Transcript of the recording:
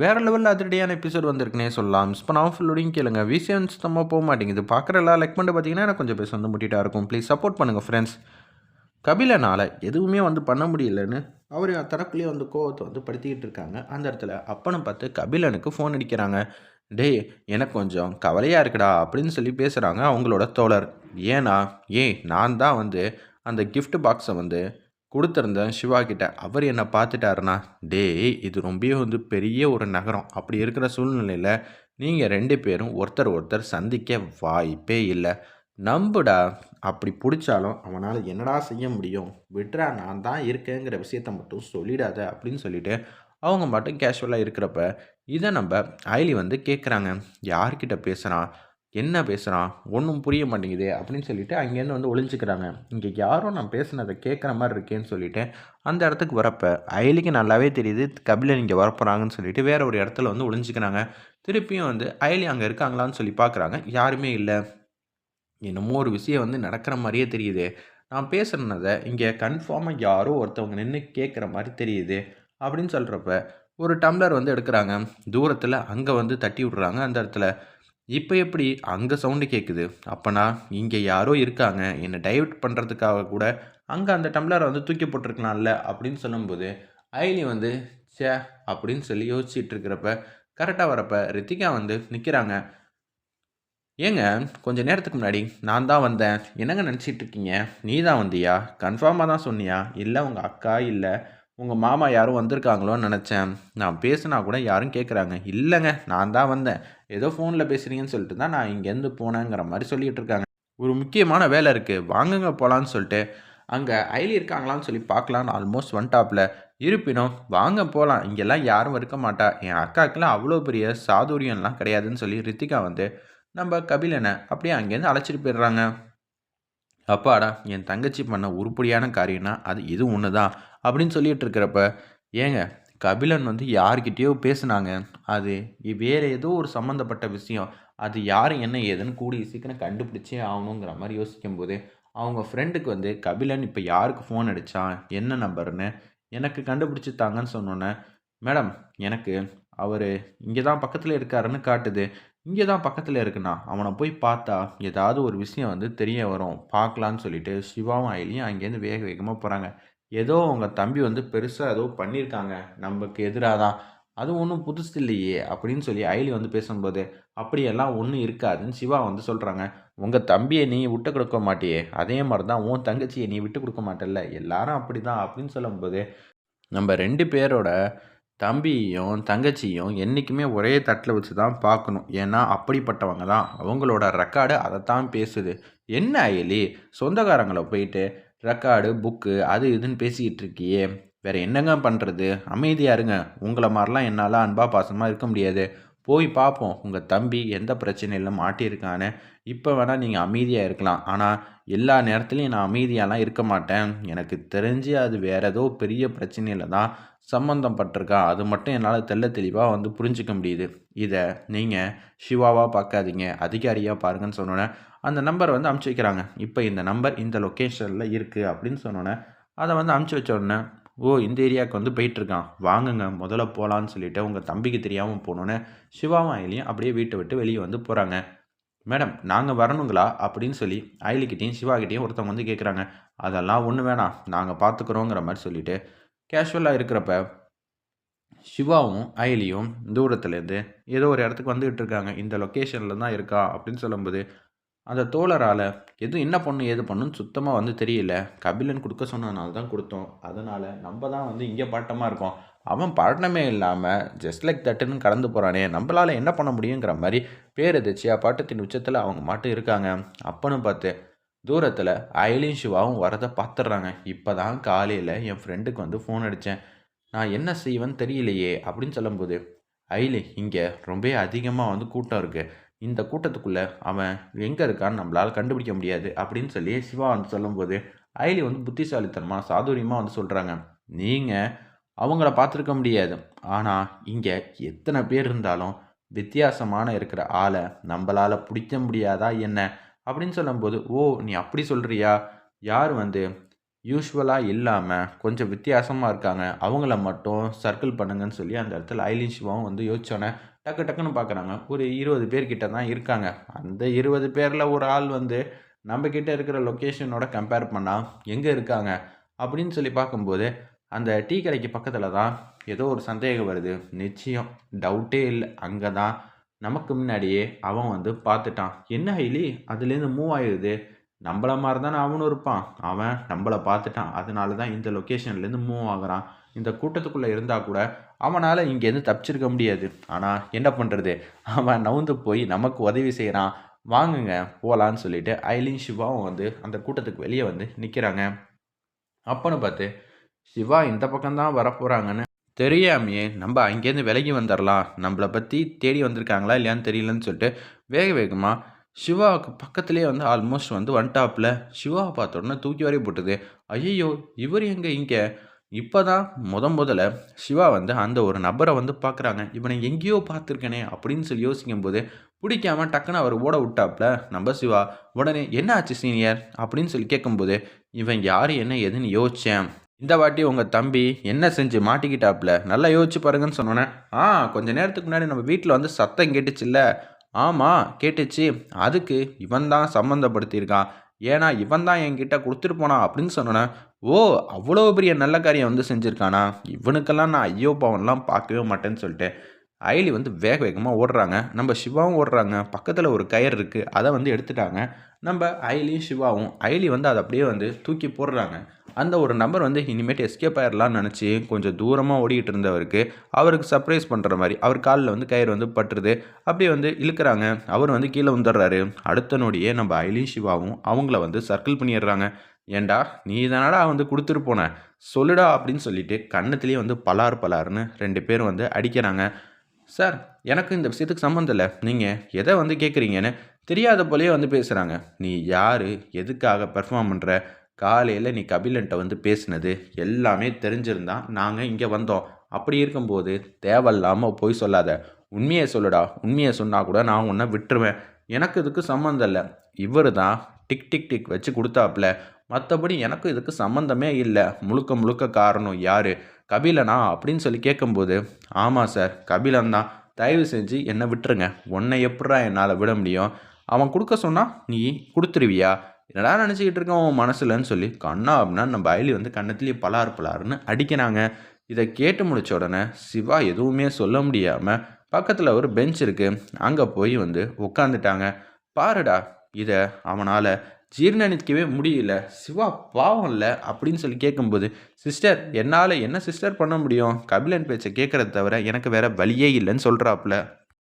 வேறு லெவலில் அதிரடியான எபிசோட் வந்திருக்குனே சொல்லலாம். மிஸ் பண்ணாமல் ஃபுல்லோடையும் கேளுங்க. விஷயம் சுத்தமாக போக மாட்டேங்குது. பார்க்குற எல்லா லைக் பண்ணிட்டு பார்த்தீங்கன்னா எனக்கு கொஞ்சம் பேச வந்து முட்டிட்டா இருக்கும். ப்ளீஸ் சப்போர்ட் பண்ணுங்கள் ஃப்ரெண்ட்ஸ் கபிலனால் எதுவுமே வந்து பண்ண முடியலன்னு அவர் தரப்புலேயே வந்து கோவத்தை வந்து படுத்திக்கிட்டு இருக்காங்க. அந்த இடத்துல அப்பனை பார்த்து கபிலனுக்கு ஃபோன் அடிக்கிறாங்க. டேய் எனக்கு கொஞ்சம் கவலையாக இருக்குடா அப்படின்னு சொல்லி பேசுகிறாங்க அவங்களோட தோழர். ஏன்னா ஏய் நான் தான் வந்து அந்த கிஃப்ட் பாக்ஸை வந்து கொடுத்துருந்தேன் சிவா கிட்ட அவர் என்னை பார்த்துட்டாருனா டேய் இது ரொம்பவே வந்து பெரிய ஒரு நகரம். அப்படி இருக்கிற சூழ்நிலையில் நீங்கள் ரெண்டு பேரும் ஒருத்தர் ஒருத்தர் சந்திக்க வாய்ப்பே இல்லை. நம்புடா. அப்படி பிடிச்சாலும் அவனால் என்னடா செய்ய முடியும்? விட்றா நான் தான் இருக்கேங்கிற விஷயத்த மட்டும் சொல்லிடாத. அப்படின்னு சொல்லிட்டு அவங்க மட்டும் கேஷுவலாக இருக்கிறப்ப இதை நம்ம ஐலி வந்து கேட்குறாங்க யார்கிட்ட பேசுகிறான் என்ன பேசுகிறான் ஒன்றும் புரிய மாட்டேங்குதே அப்படின்னு சொல்லிட்டு அங்கேருந்து வந்து ஒளிஞ்சிக்கிறாங்க. இங்கே யாரும் நான் பேசுனதை கேட்குற மாதிரி இருக்கேன்னு சொல்லிட்டு அந்த இடத்துக்கு வரப்ப அயலிக்கு நல்லாவே தெரியுது கபிலன் இங்கே வரப்போகிறாங்கன்னு சொல்லிட்டு வேற ஒரு இடத்துல வந்து ஒளிஞ்சிக்கிறாங்க. திருப்பியும் வந்து அயலி அங்கே இருக்காங்களான்னு சொல்லி பார்க்குறாங்க யாருமே இல்லை. என்னமோ ஒரு விஷயம் வந்து நடக்கிற மாதிரியே தெரியுது. நான் பேசுகிறத இங்கே கன்ஃபார்மாக யாரோ ஒருத்தவங்க நின்று கேட்குற மாதிரி தெரியுது அப்படின்னு சொல்கிறப்ப ஒரு டம்ளர் வந்து எடுக்கிறாங்க. தூரத்தில் அங்கே வந்து தட்டி விட்றாங்க அந்த இடத்துல. இப்போ எப்படி அங்கே சவுண்டு கேட்குது அப்போனா இங்கே யாரோ இருக்காங்க. என்னை டைவர்ட் பண்ணுறதுக்காக கூட அங்கே அந்த டம்ளரை வந்து தூக்கி போட்டிருக்கலாம்ல அப்படின்னு சொல்லும்போது ஐலி வந்து சே அப்படின்னு சொல்லி யோசிச்சுட்டு இருக்கிறப்ப கரெக்டாக வரப்ப ரித்திகா வந்து நிற்கிறாங்க ஏங்க கொஞ்ச நேரத்துக்கு முன்னாடி நான் தான் வந்தேன். என்னங்க நினச்சிட்டு இருக்கீங்க? நீ தான் வந்தியா? கன்ஃபார்மாக தான் சொன்னியா? இல்லை உங்கள் அக்கா இல்லை. உங்கள் மாமா யாரும் வந்திருக்காங்களோன்னு நினச்சேன். நான் பேசுனா கூட யாரும் கேட்குறாங்க இல்லைங்க நான் தான் வந்தேன். ஏதோ ஃபோனில் பேசுகிறீங்கன்னு சொல்லிட்டு தான் நான் இங்கேருந்து போனேங்கிற மாதிரி சொல்லிகிட்டு இருக்காங்க. ஒரு முக்கியமான வேலை இருக்குது வாங்குங்க போகலான்னு சொல்லிட்டு. அங்கே ஐலி இருக்காங்களான்னு சொல்லி பார்க்கலான்னு ஆல்மோஸ்ட் ஒன் டாப்பில் இருப்பினும் வாங்க போகலாம் இங்கெல்லாம் யாரும் இருக்க மாட்டா. என் அக்காக்கெல்லாம் அவ்வளோ பெரிய சாதுரியம்லாம் கிடையாதுன்னு சொல்லி ரித்திகா வந்து நம்ம கபிலனை அப்படியே அங்கேருந்து அழைச்சிட்டு போயிடுறாங்க. அப்பாடா என் தங்கச்சி பண்ண உருப்படியான காரியம்னா அது இது ஒன்று தான் அப்படின்னு சொல்லிட்டு இருக்கிறப்ப ஏங்க கபிலன் வந்து யார்கிட்டயோ பேசுனாங்க. அது வேறு ஏதோ ஒரு சம்மந்தப்பட்ட விஷயம். அது யார் என்ன ஏதுன்னு கூடிய சீக்கிரம் கண்டுபிடிச்சே ஆகணுங்கிற மாதிரி யோசிக்கும்போது அவங்க ஃப்ரெண்டுக்கு வந்து கபிலன் இப்போ யாருக்கு ஃபோன் அடித்தான் என்ன நம்பர்னு எனக்கு கண்டுபிடிச்சி தாங்கன்னு சொன்னோன்னே மேடம் எனக்கு அவர் இங்கே தான் பக்கத்தில் இருக்காருன்னு காட்டுது. இங்கே தான் பக்கத்தில் இருக்குண்ணா. அவனை போய் பார்த்தா ஏதாவது ஒரு விஷயம் வந்து தெரிய வரும். பார்க்கலான்னு சொல்லிட்டு சிவாவும் அயிலையும் அங்கேருந்து வேக வேகமாக போகிறாங்க ஏதோ அவங்க தம்பி வந்து பெருசாக ஏதோ பண்ணியிருக்காங்க நமக்கு எதிராக தான். அது ஒன்றும் புதுசு இல்லையே அப்படின்னு சொல்லி அயலி வந்து பேசும்போது அப்படியெல்லாம் ஒன்றும் இருக்காதுன்னு சிவா வந்து சொல்கிறாங்க உங்கள் தம்பியை நீ விட்டு கொடுக்க மாட்டியே. அதே மாதிரி தான் உன் தங்கச்சியை நீ விட்டு கொடுக்க மாட்டல்ல. எல்லாரும் அப்படி தான் அப்படின்னு சொல்லும்போது நம்ம ரெண்டு பேரோட தம்பியையும் தங்கச்சியும் என்றைக்குமே ஒரே தட்டில் வச்சு தான் பார்க்கணும். ஏன்னா அப்படிப்பட்டவங்க தான். அவங்களோட ரெக்கார்டு அதைத்தான் பேசுது. என்ன அயலி? சொந்தக்காரங்களை போயிட்டு ரெக்கார்டு புக்கு அது இதுன்னு பேசிக்கிட்டு இருக்கியே வேற என்னங்க பண்ணுறது அமைதியாக இருங்க. உங்களை மாதிரிலாம் என்னால் அன்பா பாசமாக இருக்க முடியாது. போய் பார்ப்போம் உங்கள் தம்பி எந்த பிரச்சனையில் மாட்டியிருக்கான்னு. இப்போ வேணால் நீங்கள் அமைதியாக இருக்கலாம். ஆனால் எல்லா நேரத்துலையும் நான் அமைதியாலாம் இருக்க மாட்டேன். எனக்கு தெரிஞ்சு அது வேற ஏதோ பெரிய பிரச்சனையில் தான் சம்மந்தம் பட்டிருக்கா அது மட்டும் என்னால் தெள்ள தெளிவாக வந்து புரிஞ்சுக்க முடியுது. இதை நீங்கள் சிவாவாக பார்க்காதீங்க அதிகாரியாக பாருங்கன்னு சொன்னோன்னே அந்த நம்பர் வந்து அமுச்சு வைக்கிறாங்க. இப்போ இந்த நம்பர் இந்த லொக்கேஷனில் இருக்குது அப்படின்னு சொன்னோன்னே அதை வந்து அமுச்சு வச்ச உடனே ஓ இந்த ஏரியாவுக்கு வந்து போயிட்டுருக்கான். வாங்குங்க முதல்ல போகலான்னு சொல்லிவிட்டு உங்கள் தம்பிக்கு தெரியாமல் போனோன்னே சிவாவும் அயிலையும் அப்படியே வீட்டை விட்டு வெளியே வந்து போகிறாங்க மேடம் நாங்கள் வரணுங்களா? அப்படின்னு சொல்லி அயலிக்கிட்டேயும் சிவாகிட்டேயும் ஒருத்தவங்க வந்து கேட்குறாங்க அதெல்லாம் ஒன்று வேணாம். நாங்கள் பார்த்துக்குறோங்கிற மாதிரி சொல்லிவிட்டு கேஷுவலாக இருக்கிறப்ப சிவாவும் அயலியும் தூரத்துலேருந்து ஏதோ ஒரு இடத்துக்கு வந்துகிட்டு இருக்காங்க. இந்த லொக்கேஷனில் தான் இருக்கா அப்படின்னு சொல்லும்போது அந்த தோழரால் எதுவும் என்ன பண்ணும் ஏது பண்ணுன்னு சுத்தமாக வந்து தெரியல. கபிலன் கொடுக்க சொன்னனால தான் கொடுத்தோம். அதனால் நம்ம தான் வந்து இங்கே பாட்டமாக இருக்கோம். அவன் பாட்டமே இல்லாமல் ஜஸ்ட் லைக் தட்டுன்னு கடந்து போகிறானே நம்மளால் என்ன பண்ண முடியுங்கிற மாதிரி பேர் எதிர்ச்சியா பாட்டத்தின் உச்சத்தில் அவங்க மட்டும் இருக்காங்க. அப்பன்னு பார்த்து தூரத்தில் அயலியும் சிவாவும் வரதை பார்த்துடுறாங்க இப்போ தான் காலையில் என் ஃப்ரெண்டுக்கு வந்து ஃபோன் அடித்தேன் நான் என்ன செய்வேன்னு தெரியலையே அப்படின்னு சொல்லும்போது அயிலி இங்கே ரொம்ப அதிகமாக வந்து கூட்டம் இருக்குது இந்த கூட்டத்துக்குள்ளே அவன் எங்கே இருக்கான்னு நம்மளால் கண்டுபிடிக்க முடியாது அப்படின்னு சொல்லி சிவா வந்து சொல்லும்போது அயலி வந்து புத்திசாலித்தனமாக சாதுரியமாக வந்து சொல்கிறாங்க நீங்கள் அவங்கள பார்த்துருக்க முடியாது. ஆனால் இங்கே எத்தனை பேர் இருந்தாலும் வித்தியாசமான இருக்கிற ஆளை நம்மளால் பிடிக்க முடியாதா என்ன? அப்படின்னு சொல்லும்போது ஓ நீ அப்படி சொல்கிறியா யார் வந்து யூஸ்வலாக இல்லாமல் கொஞ்சம் வித்தியாசமாக இருக்காங்க. அவங்கள மட்டும் சர்க்கிள் பண்ணுங்கன்னு சொல்லி அந்த இடத்துல ஐலின் சிவாவும் வந்து யோசிச்சோன்னே டக்கு டக்குன்னு பார்க்குறாங்க ஒரு இருபது பேர்கிட்ட தான் இருக்காங்க. அந்த இருபது பேரில் ஒரு ஆள் வந்து நம்மக்கிட்ட இருக்கிற லொக்கேஷனோட கம்பேர் பண்ணால் எங்கே இருக்காங்க? அப்படின்னு சொல்லி பார்க்கும்போது அந்த டீ கடைக்கு பக்கத்தில் தான் ஏதோ ஒரு சந்தேகம் வருது. நிச்சயம் டவுட்டே இல்லை. அங்கே தான் நமக்கு முன்னாடியே அவன் வந்து பார்த்துட்டான். என்ன ஹைலி? அதுலேருந்து மூவ் ஆயிடுது நம்மள மாதிரி தானே அவனும் இருப்பான். அவன் நம்மளை பார்த்துட்டான். அதனால தான் இந்த லொக்கேஷன்லேருந்து மூவ் ஆகுறான். இந்த கூட்டத்துக்குள்ளே இருந்தால் கூட அவனால் இங்கேருந்து தப்பிச்சிருக்க முடியாது. ஆனால் என்ன பண்ணுறது அவன் நவுந்து போய் நமக்கு உதவி செய்கிறான் வாங்குங்க போகலான்னு சொல்லிட்டு ஐலின் சிவாவும் வந்து அந்த கூட்டத்துக்கு வெளியே வந்து நிற்கிறாங்க அப்போன்னு பார்த்து சிவா இந்த பக்கம்தான் வரப்போகிறாங்கன்னு தெரியாமையே நம்ம அங்கேருந்து விலகி வந்துடலாம் நம்மளை பற்றி தேடி வந்திருக்காங்களா இல்லையான்னு தெரியலன்னு சொல்லிட்டு வேக வேகமாக சிவாவுக்கு பக்கத்துலேயே வந்து ஆல்மோஸ்ட் வந்து ஒன் டாப்பில் சிவாவை பார்த்த உடனே தூக்கி வரைய போட்டுது. ஐயோ இவர் எங்கே இங்கே? இப்போ தான் முத முதல்ல சிவா வந்து அந்த ஒரு நபரை வந்து பார்க்குறாங்க. இவனை எங்கேயோ பார்த்துருக்கனே அப்படின்னு சொல்லி யோசிக்கும் போது பிடிக்காம டக்குன்னு அவர் ஓட விட்டாப்புல நம்ம சிவா உடனே என்ன ஆச்சு சீனியர் அப்படின்னு சொல்லி கேட்கும்போது இவன் யார் என்ன எதுன்னு யோசித்தேன் இந்த வாட்டி உங்கள் தம்பி என்ன செஞ்சு மாட்டிக்கிட்டாப்புல நல்லா யோசிச்சு பாருங்கன்னு சொன்னோன்னே ஆ கொஞ்ச நேரத்துக்கு முன்னாடி நம்ம வீட்டில் வந்து சத்தம் கேட்டுச்சுல்ல? ஆமாம் கேட்டுச்சு. அதுக்கு இவன் தான் சம்மந்தப்படுத்தியிருக்கான் ஏன்னா இவன் தான் என்கிட்ட கொடுத்துட்டு போனான் அப்படின்னு சொன்னோன்னே ஓ அவ்வளோ பெரிய நல்ல காரியம் வந்து செஞ்சுருக்கானா? இவனுக்கெல்லாம் நான் ஐயோ பவன்லாம் பார்க்கவே மாட்டேன்னு சொல்லிட்டு ஐலி வந்து வேக வேகமாக ஓடுறாங்க. நம்ம சிவாவும் ஓடுறாங்க. பக்கத்தில் ஒரு கயிறு இருக்குது அதை வந்து எடுத்துட்டாங்க. நம்ம ஐலியும் சிவாவும் ஐலி வந்து அதை அப்படியே வந்து தூக்கி போடுறாங்க. அந்த ஒரு நம்பர் வந்து இனிமேட்டு எஸ்கேப் ஆயிடலாம்னு நினச்சி கொஞ்சம் தூரமாக ஓடிக்கிட்டு இருந்தவருக்கு அவருக்கு சர்ப்ரைஸ் பண்ணுற மாதிரி அவர் காலில் வந்து கயிறு வந்து பட்டுருது. அப்படியே வந்து இழுக்கிறாங்க. அவர் வந்து கீழே வந்துடுறாரு அடுத்த நொடியே நம்ம ஐலி சிவாவும் அவங்கள வந்து சர்க்கிள் பண்ணிடுறாங்க. ஏண்டா நீ தானடா வந்து கொடுத்துட்டு போன? சொல்லுடா அப்படின்னு சொல்லிட்டு கண்ணத்துலேயே வந்து பலார் பலார்னு ரெண்டு பேரும் வந்து அடிக்கிறாங்க. சார் எனக்கு இந்த விஷயத்துக்கு சம்மந்தம் இல்லை. நீங்கள் எதை வந்து கேட்குறீங்கன்னு தெரியாத போலேயே வந்து பேசுகிறாங்க நீ யார்? எதுக்காக பெர்ஃபார்ம் பண்ணுற காலையில் நீ கபிலன்ட்ட வந்து பேசினது எல்லாமே தெரிஞ்சிருந்தான். நாங்கள் இங்கே வந்தோம். அப்படி இருக்கும்போது தேவையில்லாமல் போய் சொல்லாத. உண்மையை சொல்லுடா. உண்மையை சொன்னால் கூட நான் உன்னை விட்டுருவேன். எனக்கு இதுக்கு சம்மந்தம் இல்லை. இவர் தான் டிக் டிக் டிக் வச்சு கொடுத்தாப்புல. மற்றபடி எனக்கும் இதுக்கு சம்மந்தமே இல்லை. முழுக்க முழுக்க காரணம் யார்? கபிலனா? அப்படின்னு சொல்லி கேட்கும்போது ஆமாம் சார் கபிலன் தான். தயவு செஞ்சு என்னை விட்டுருங்க. உன்னை எப்படா என்னால் விட முடியும்? அவன் கொடுக்க சொன்னால் நீ கொடுத்துருவியா? என்னடா நினச்சிக்கிட்டு இருக்கோம்? உன் மனசுலன்னு சொல்லி கண்ணா அப்படின்னா நம்ம பயலி வந்து கண்ணத்துலேயே பலார் பலாருன்னு அடிக்கிறாங்க. இதை கேட்டு முடிச்ச உடனே சிவா எதுவுமே சொல்ல முடியாமல் பக்கத்தில் ஒரு பெஞ்ச் இருக்குது அங்கே போய் வந்து உட்காந்துட்டாங்க பாருடா இதை அவனால் ஜீர்ணிக்கவே முடியல. சிவா பாவம் இல்லை அப்படின்னு சொல்லி கேட்கும்போது சிஸ்டர் என்னால் என்ன சிஸ்டர் பண்ண முடியும்? கபிலன் பேச்சை கேட்குறத தவிர எனக்கு வேறு வழியே இல்லைன்னு சொல்கிறாப்புல